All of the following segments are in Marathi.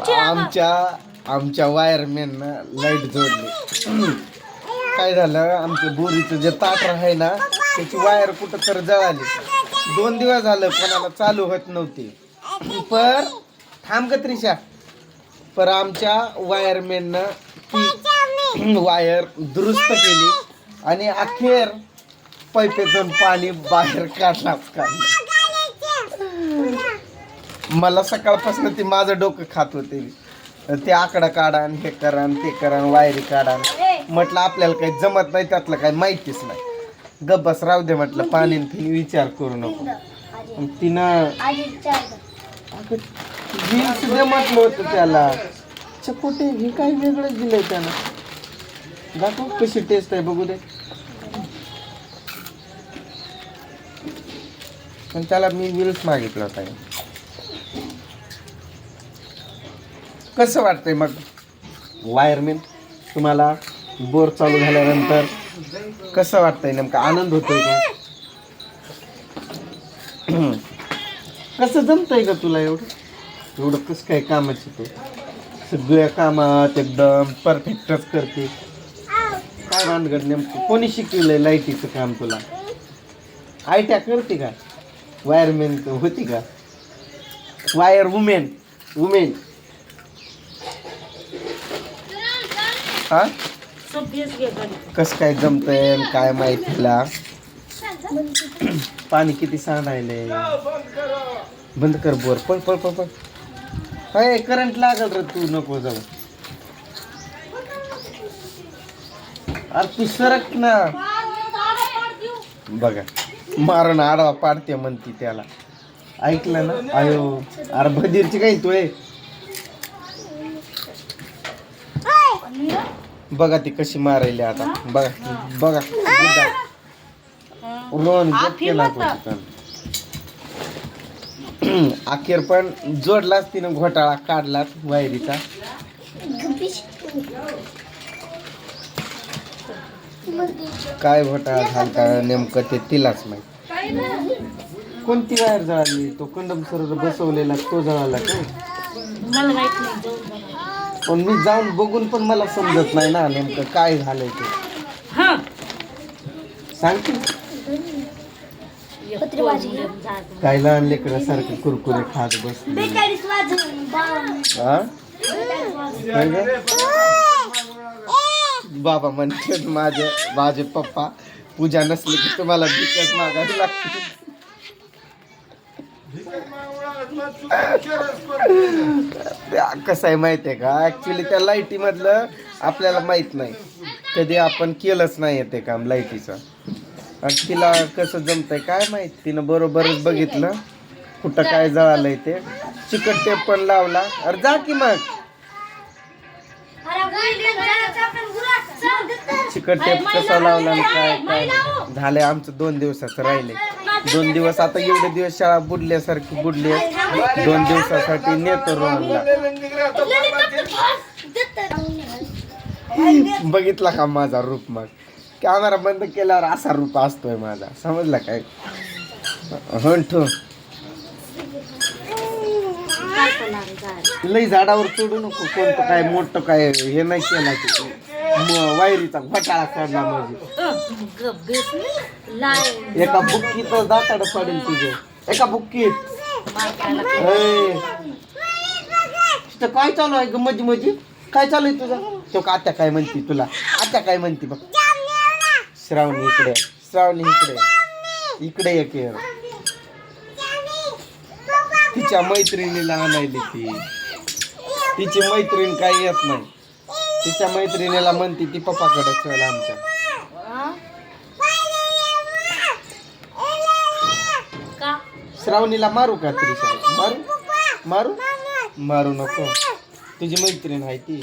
आमच्या आमच्या वायरमॅननं लाइट जोडली. काय झालं? आमच्या बोरीचं जे ताट आहे ना त्याची वायर कुठं तर जळाली. दोन दिवस झालं कोणाला चालू होत नव्हती. पर थांब ग त्रिशा. पर आमच्या वायरमॅननं ती वायर दुरुस्त केली आणि अखेर पैपेतून पाणी बाहेर काढलाच काढलं. मला सकाळपासून ती माझं डोकं खात होते. ते आकडा काढा आणि हे करा आणि ते करा आणि वायरी काढा म्हटलं आपल्याला काही जमत नाही त्यातलं काही माहितीच नाही. गब्बस राहू दे म्हटलं पाणी फिनी विचार करू नको. तिनं जीन्स दे म्हटलं होतं त्याला. चकोटे हे काही वेगळंच दिलंय त्यानं? दाखव कशी टेस्ट आहे बघू दे. पण त्याला मी विल्स मागितला होता. कसं वाटतंय मग? वायरमॅन तुम्हाला बोर चालू झाल्यानंतर कसं वाटतंय नेमका? आनंद होतोय का? कसं जमतंय का तुला एवढं? एवढं कसं काय कामाची तू? सगळ्या कामात एकदम परफेक्टच करते. काय भानगड नेमकं? कोणी शिकवलंय लाईटीचं काम तुला? आयट्या करते का? वायरमॅन होती का? Wire women women. हा? कस काय जमतंय काय माहितीला पाणी किती सांडायले बंद कर बोर. पळ पळ पळ पळ. अय करंट लागल रे तू. नको जाऊ. अरे तू सरक ना. बघा मारण आडवा पाडते म्हणती त्याला. ऐकलं ना? अयो अरे भदीरची काही तू आहे? बघा ती कशी मारायली आता. बघा बघा. रोहन केला. अखेर पण जोडलाच तिनं घोटाळा काढला वायरीचा. काय घोटाळा झालता नेमकं ते तिलाच माहीत. कोणती वायर जळाली? तो कंडम सर बसवलेला तो जळाला काय मला माहीत नाही जाऊन बघा. पण मी जाऊन बघून पण मला समजत नाही ना नेमकं काय झालंय ते हा सांगते मुलं जात. काय लहान लेकरासारखे कुरकुरे खात हा? काय ग? बाबा म्हणते माझे माझे पप्पा पूजा नसली की तुम्हाला भिकच मागावी लागते कसं आहे माहिती आहे का? ऍक्च्युली त्या लाईटी मधलं आपल्याला माहीत नाही. कधी आपण केलंच नाही ते काम लाईटीचं. तिला कसं जमतंय काय माहीत? तिनं बरोबरच बघितलं. कुठं काय जळालंय ते. चिकट टेप पण लावला. अरे जा की मग. चिकट टेप कसा लावला आणि काय काय? झालंय आमचं दोन दिवसाचं राहिले. दोन दिवस आता एवढे दिवस शाळा बुडल्यासारखी बुडली. आहे. दोन दिवसासाठी नेतो रोहनला. बघितला का माझा रूप मग? कॅमेरा बंद केल्यावर असा रूप असतोय माझा. समजला काय? हो लई झाडावर चढू नको. कोणतं काय मोठं काय हे नाही केलं. की वायरीचा घोटाळा काढला म्हणजे. एका बुक्कीत दाताड पडेल तुझे. एका बुक्कीत. काय चालू आहे ग मजी मजी काय चालू आहे तुझं? तो का आत्या काय म्हणती तुला? आत्या काय म्हणती बघ. श्रावणी इकडे. श्रावणी इकडे. इकडे एक तिच्या मैत्रिणीला आणायली ती. तिची मैत्रीण काही येत नाही. तिच्या मैत्रिणीला म्हणती ती पप्पाकडे चल आमच्या? का? श्रावणीला मारू का त्रिशा मारू मारू मारू? नको. तुझी मैत्रीण आहे ती.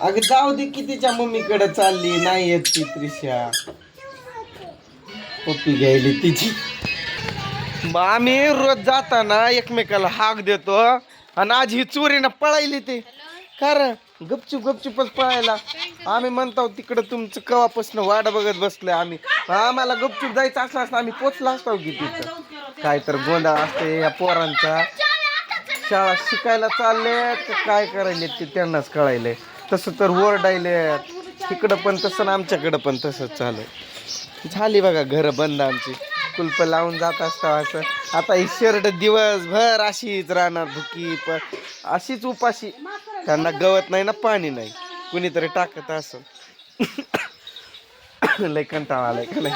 अगं जाऊ दे की तिच्या मम्मीकडे चालली. नाही येत ती त्रिशा. पप्पी घ्यायली तिची. मग आम्ही रोज जाताना एकमेकाला हाक देतो आणि आज ही चोरीनं पळायली ते. कारण गपचूप गपचूपच पळायला. आम्ही म्हणतो तिकडं तुमचं कवापासून वाट बघत बसलोय आम्ही. आम्हाला गपचूप जायचं असलं असतं आम्ही पोचला असतो की तिथं. काय तर गोंधळ असते या पोरांचा. शाळा शिकायला चालले तर काय करायले ते त्यांनाच कळायले तसं तर ओरडायले तिकडं पण तसं ना आमच्याकडं पण तसंच चालू झाली बघा घरं बंद आमची. कुलप लावून जात असता असं. आता ही शर्ट दिवसभर अशीच राहणार धुकी पण अशीच उपाशी त्यांना गवत नाही ना पाणी नाही. कुणीतरी टाकत असं लय कंटाळा आलाय का नाही?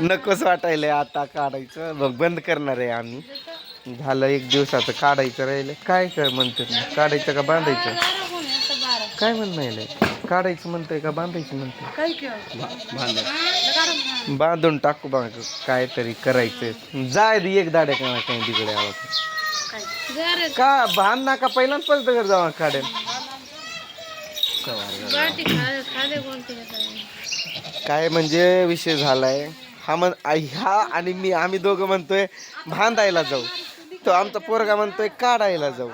नकोच वाटायलंय आता काढायचं. बघ बंद करणार आहे आम्ही. झालं एक दिवसाचं काढायचं राहिलं काय काय म्हणते काढायचं का बांधायचं? काय म्हणणं काढायचं म्हणतंय का बांधायचं म्हणतंय? बांधून टाकू बघ काहीतरी करायचं जाय एक दाड्या का काही तिकडे आवाज. का भान ना का पहिल्यांदा पलट घर जावा काढेल काय म्हणजे विषय झालाय हा म्हण ह्या आणि मी आम्ही दोघं म्हणतोय बांधायला जाऊ. तो आमचा पोरगा म्हणतोय काढायला जाऊ.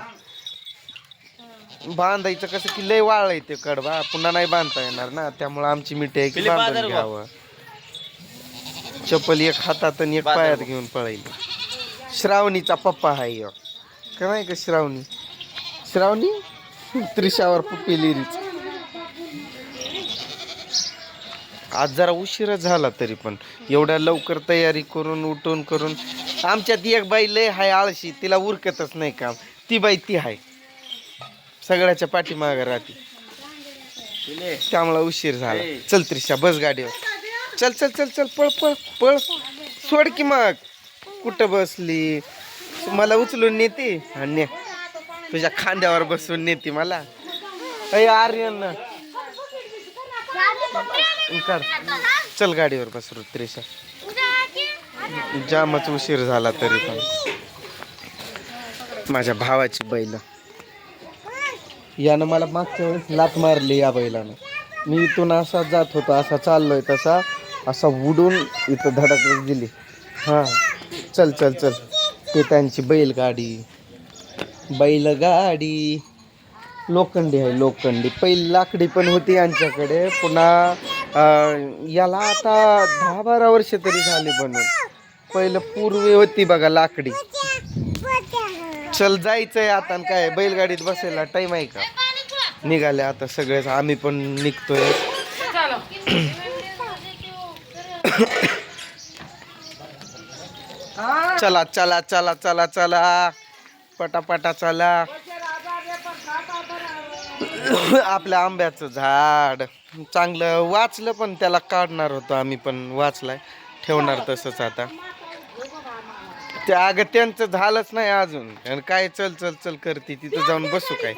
बांधायचं कसं की लय वाळ ते कडबा पुन्हा नाही बांधता येणार ना त्यामुळे आमची मिठी आहे की बांधून घ्यावं. चप्पल एक हातात आणि एक पायात घेऊन पळायली श्रावणीचा पप्पा आहे ह्यो. का नाही का श्रावणी? श्रावणी? त्रिशावर पप्पी लिरीच आज जरा उशीर झाला तरी पण. एवढ्या लवकर तयारी करून उठून करून. आमच्यात एक बाई लय हाय आळशी तिला उरकतच नाही काम. ती बाई ती हाय. सगळ्याच्या पाठीमागे राहते. त्यामुळे उशीर झाला. चल त्रिशा बस गाडीवर. चल चल चल चल पळ पळ पळ. सोड की मग. कुठं बसली? मला उचलून नेते आणि तुझ्या खांद्यावर बसून नेते मला. अय आर्यन. कर. चल गाडीवर बस रुत्रेशा जामच उशीर झाला तरी पण. माझ्या भावाची बैल. यानं मला मागच्या वेळेस लात मारली या बैलानं. मी इथून असा जात होतो असा चाललोय तसा असा उडून इथं धडकच दिली. हां. चल चल चल. ते त्यांची बैलगाडी. बैलगाडी. लोखंडी आहे लोखंडी. पहिली लाकडी पण होती यांच्याकडे. पुन्हा याला आता दहा बारा वर्ष तरी झाली बनवून पहिलं पूर्वी होती बघा लाकडी. चल जायचंय आता काय बैलगाडीत बसायला टाइम आहे का? निघाले आता सगळेच. आम्ही पण निघतोय. चला चला चला चला चला. पटापटा चला. आपल्या आंब्याचं झाड. चांगलं वाचलं पण त्याला काढणार होतो आम्ही पण. वाचलाय. ठेवणार तसंच आता. ते अगं त्यांचं झालंच नाही अजून. आणि काय चल चल चल करते तिथं जाऊन बसू काय?